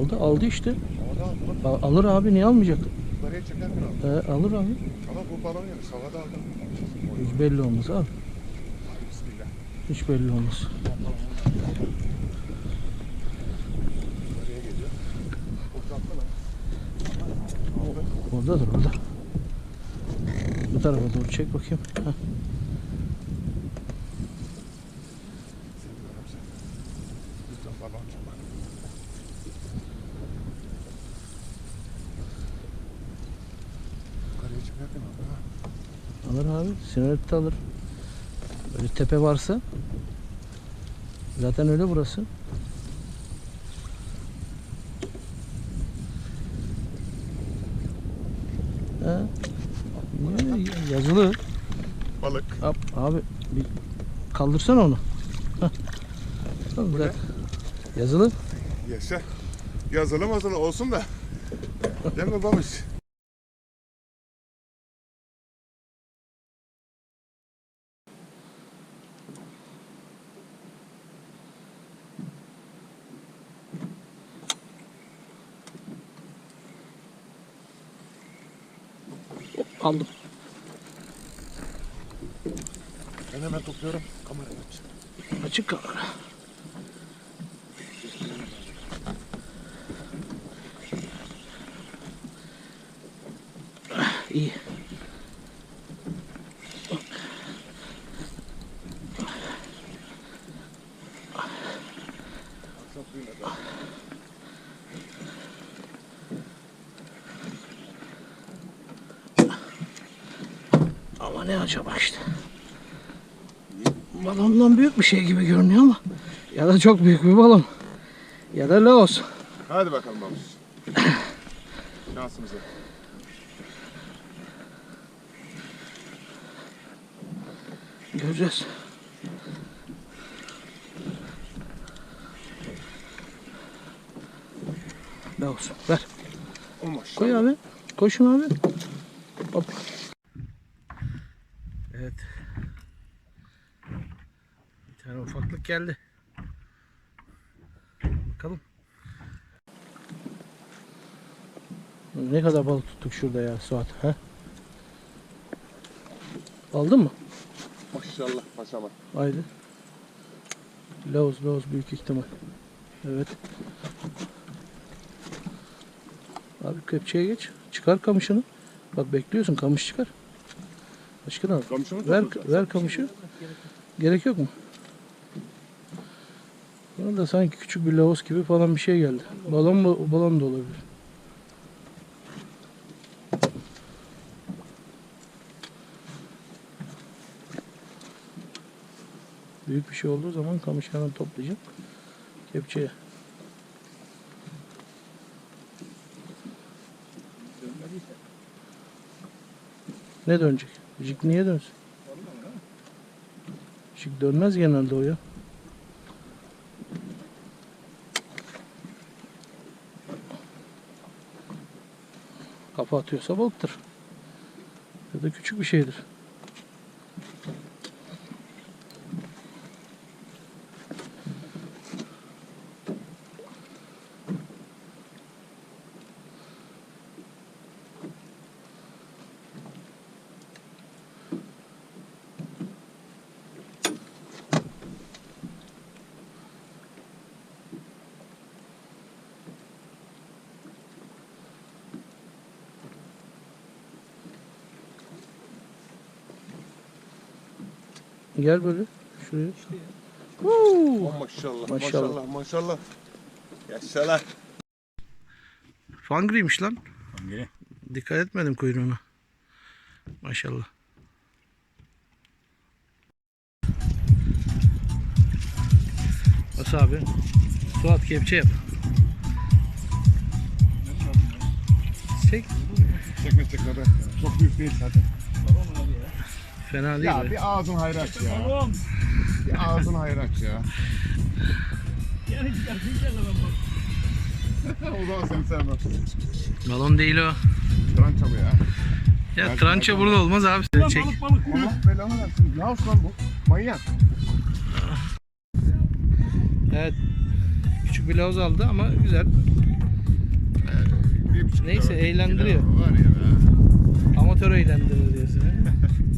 Aldı aldı işte. Havada aldı bak. A- alır abi niye almayacak? Yukarıya çekerken aldı. E, alır abi. Ama bu balon yani havada aldı. Oy, Hiç belli olmaz abi. Bismillah. Hiç belli olmaz. Yukarıya geliyor. Lan. Oradadır orada. Bu tarafa doğru çek bakayım. Heh. Lütfen balon çabuk. Yukarıya çıkarken aldı ha. Alır abi. Sinerit de alır. Böyle tepe varsa. Zaten öyle burası. Ha. Yazılı. Balık. Abi, abi bir kaldırsana onu. Tamam, zaten. Yazılı. Yaşa. Yazılı mazılı olsun da. Değil mi babuş? Aldım. Ben hemen topluyorum. Kamerayı aç. Açık kamera. İyi. Ama ne acaba işte. Balondan büyük bir şey gibi görünüyor ama ya da çok büyük bir balon. Ya da Laos. Hadi bakalım babuş. Şansımıza. Göreceğiz. Laos. Ver. Koy abi. Koy şunu abi. Hop. Evet. Bir ufaklık geldi. Bakalım. Ne kadar balık tuttuk şurada ya Suat. He? Aldın mı? Maşallah paşama. Haydi. Laos, Laos büyük ihtimal. Evet. Abi kepçeye geç. Çıkar kamışını. Bak bekliyorsun kamış çıkar. Aşkına al. Kamışımı Ver, ver kamışı. Gerek yok mu? Bana da sanki küçük bir Laos gibi falan bir şey geldi. Balon? Balon da olabilir. Büyük bir şey olduğu zaman hemen toplayacağım. Kepçeye. Ne dönecek? Jig niye dönsün? Jig dönmez genelde o ya. Kafa atıyorsa balıktır. Ya da küçük bir şeydir. Gel böyle. Şuraya. Huu! Oh maşallah. Maşallah. Maşallah. Maşallah. Yaşalar. Fangri'ymiş lan. Fangri. Dikkat etmedim kuyruğuna. Maşallah. Nasıl abi? Suat kepçe yap. Çek. Çekme çekme be. Çok büyük değil zaten. Fena değil. Ya be. bir ağzın hayraç ya. Bir ağzın hayraç ya. o zaman seni sevmem. Balon değil o. Trança bu ya. Ya Gel, trança gel, burada olmaz abi. Çek. Allah belanı versin. Ne yapsın lan bu? Manyak. Evet. Küçük bir lavuz aldı ama güzel. Bir buçuk Neyse, eğlendiriyor. Var ya be. Amatör eğlendirir diyorsun.